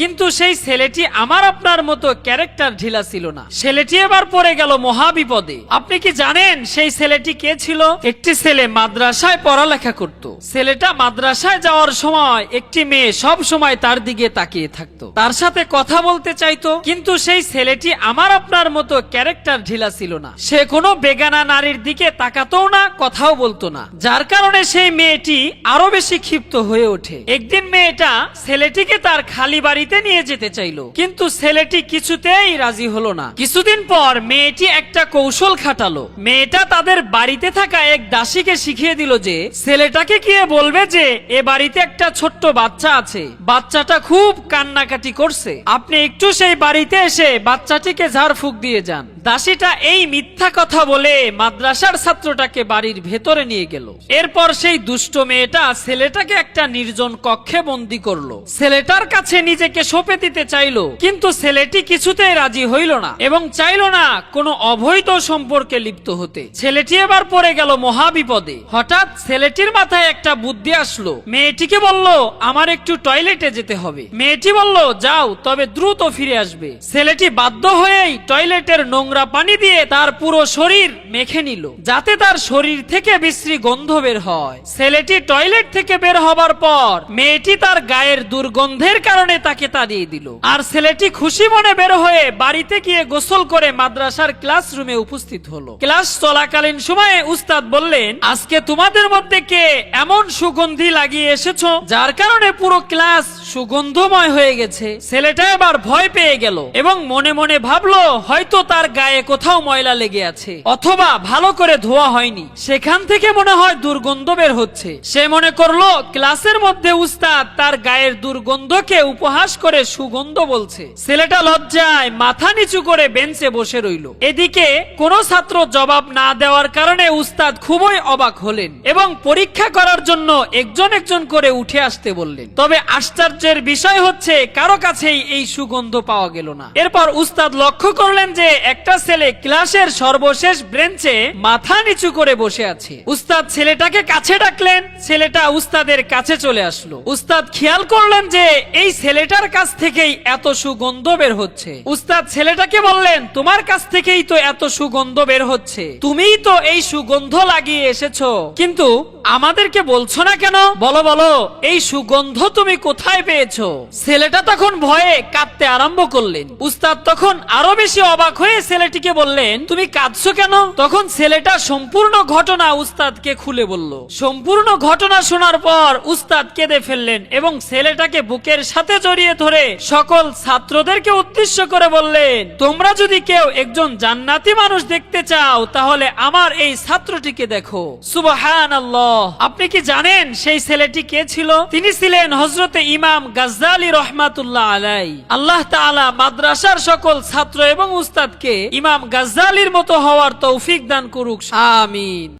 কিন্তু সেই ছেলেটি আমার আপনার মতো ক্যারেক্টার ঢিলা ছিল না। ছেলেটি এবার পড়ে গেল মহাবিপদে। আপনি কি জানেন সেই ছেলেটি কে ছিল? একটি ছেলে মাদ্রাসায় পড়ালেখা করত। ছেলেটা মাদ্রাসায় যাওয়ার সময় একটি মেয়ে সব সময় তার দিকে তাকিয়ে থাকতো। তার সাথে কথা বলতে চাইতো, কিন্তু সেই ছেলেটি আমার আপনার মতো ক্যারেক্টার ঢিলা ছিল না। সে কোনো বেগানা নারীর দিকে তাকাতেও না, কথাও বলতো না। যার কারণে সেই মেয়েটি আরও বেশি ক্ষিপ্ত হয়ে ওঠে। একদিন মেয়েটা ছেলেটিকে তার খালি বাড়িতে নিয়ে যেতে চাইল। কিন্তু ছেলেটি কিছুতেই রাজি হলো না। কিছুদিন পর মেয়েটি একটা কৌশল খাটালো। মেয়েটা তাদের বাড়িতে থাকা এক দাসীকে শিখিয়ে দিল যে, ছেলেটাকে গিয়ে বলবে যে, এ বাড়িতে একটা ছোট্ট বাচ্চা আছে। বাচ্চাটা খুব কান্নাকাটি করছে। আপনি একটু সেই বাড়িতে এসে বাচ্চাটিকে ঝাড়ফুঁক দিয়ে যান। দাসীটা এই মিথ্যা কথা বলে মাদ্রাসার ছাত্রটাকে বাড়ির ভেতরে নিয়ে গেল। এরপর সেই দুষ্ট মেয়েটা ছেলেটাকে একটা নির্জন কক্ষে বন্দি করল। ছেলেটার কাছে নিজেকে সঁপে দিতে চাইলো, কিন্তু ছেলেটি কিছুতেই রাজি হইল না এবং চাইলো না কোনো অবৈধ সম্পর্কে লিপ্ত হতে। ছেলেটি এবার পড়ে গেল মহাবিপদে। হঠাৎ ছেলেটির মাথায় একটা বুদ্ধি আসলো। মেয়েটিকে বলল, আমার একটু টয়লেটে যেতে হবে। মেয়েটি বলল, যাও, তবে দ্রুত ফিরে আসবে। ছেলেটি বাধ্য হয়েই টয়লেটের নোংরা পানি দিয়ে তার পুরো শরীর মেখে নিল, যাতে তার শরীর থেকে বিশ্রী গন্ধ বের হয়। ছেলেটি টয়লেট থেকে বের হবার পর মেয়েটি তার গায়ের দুর্গন্ধের কারণে তাকে তাড়িয়ে দিল। আর ছেলেটি খুশি মনে বের হয়ে বাড়িতে গিয়ে গোসল করে মাদ্রাসার ক্লাসরুমে উপস্থিত হলো। ক্লাস চলাকালীন সময়ে উস্তাদ বললেন, আজকে তোমাদের মধ্যে কে এমন সুগন্ধি লাগিয়ে এসেছ, যার কারণে পুরো ক্লাস সুগন্ধময় হয়ে গেছে। ছেলেটা এবার ভয় পেয়ে গেল এবং মনে মনে ভাবলো, হয়তো তার গায়ে কোথাও ময়লা লেগে আছে, অথবা ভালো করে ধোয়া হয়নি। সেখান থেকে মনে হয় দুর্গন্ধ বের হচ্ছে। সে মনে করল, ক্লাসের মধ্যে উস্তাদ তার গায়ের দুর্গন্ধকে উপহাস করে সুগন্ধ বলছে। ছেলেটা লজ্জায় মাথা নিচু করে বেঞ্চে বসে রইল। এদিকে কোন ছাত্র জবাব না দেওয়ার কারণে উস্তাদ খুবই অবাক হলেন এবং পরীক্ষা করার জন্য একজন একজন করে উঠে আসতে বললেন। তবে আশ্চর্যের বিষয় হচ্ছে, কারও কাছেই এই সুগন্ধ পাওয়া গেল না। এরপর উস্তাদ লক্ষ্য করলেন যে, একটা ছেলে ক্লাসের সর্বশেষ ব্রেঞ্চে মাথা নিচু করে বসে আছে। উস্তাদ ছেলেটাকে কাছে ডাকলেন, ছেলেটা উস্তাদের কাছে চলে আসলো। উস্তাদ খেয়াল করলেন যে, এই ছেলেটার কাছ থেকেই এত সুগন্ধ বের হচ্ছে। উস্তাদ ছেলেটাকে বললেন, তোমার কাছ থেকেই তো এত সুগন্ধ বের হচ্ছে। তুমিই তো এই সুগন্ধ লাগিয়ে এসেছ। কিন্তু আমাদেরকে বলছো না কেন? বলো বলো, এই সুগন্ধ তুমি কোথায় পেয়েছ। ছেলেটা তখন ভয়ে কাঁদতে আরম্ভ করলেন। উস্তাদ তখন আরও বেশি অবাক হয়ে ছেলেটিকে বললেন, তুমি কাঁদছো কেন? তখন ছেলেটা সম্পূর্ণ ঘটনা উস্তাদকে খুলে বলল। সম্পূর্ণ ঘটনা শোনার পর উস্তাদ কেঁদে ফেললেন এবং ছেলেটাকে বুকের সাথে জড়িয়ে ধরে সকল ছাত্রদেরকে উদ্দেশ্য করে বললেন, তোমরা যদি কেউ একজন জান্নাতি মানুষ দেখতে চাও, তাহলে আমার এই ছাত্রটিকে দেখো। সুবহান আপনি কি জানেন সেই ছেলেটি কে ছিল? তিনি ছিলেন হজরতে ইমাম গাজ্জালি রহমাতুল্লাহ আলাই আল্লাহ তাআলা মাদ্রাসার সকল ছাত্র এবং উস্তাদকে ইমাম গাজ্জালির মতো হওয়ার তৌফিক দান করুক। আমিন।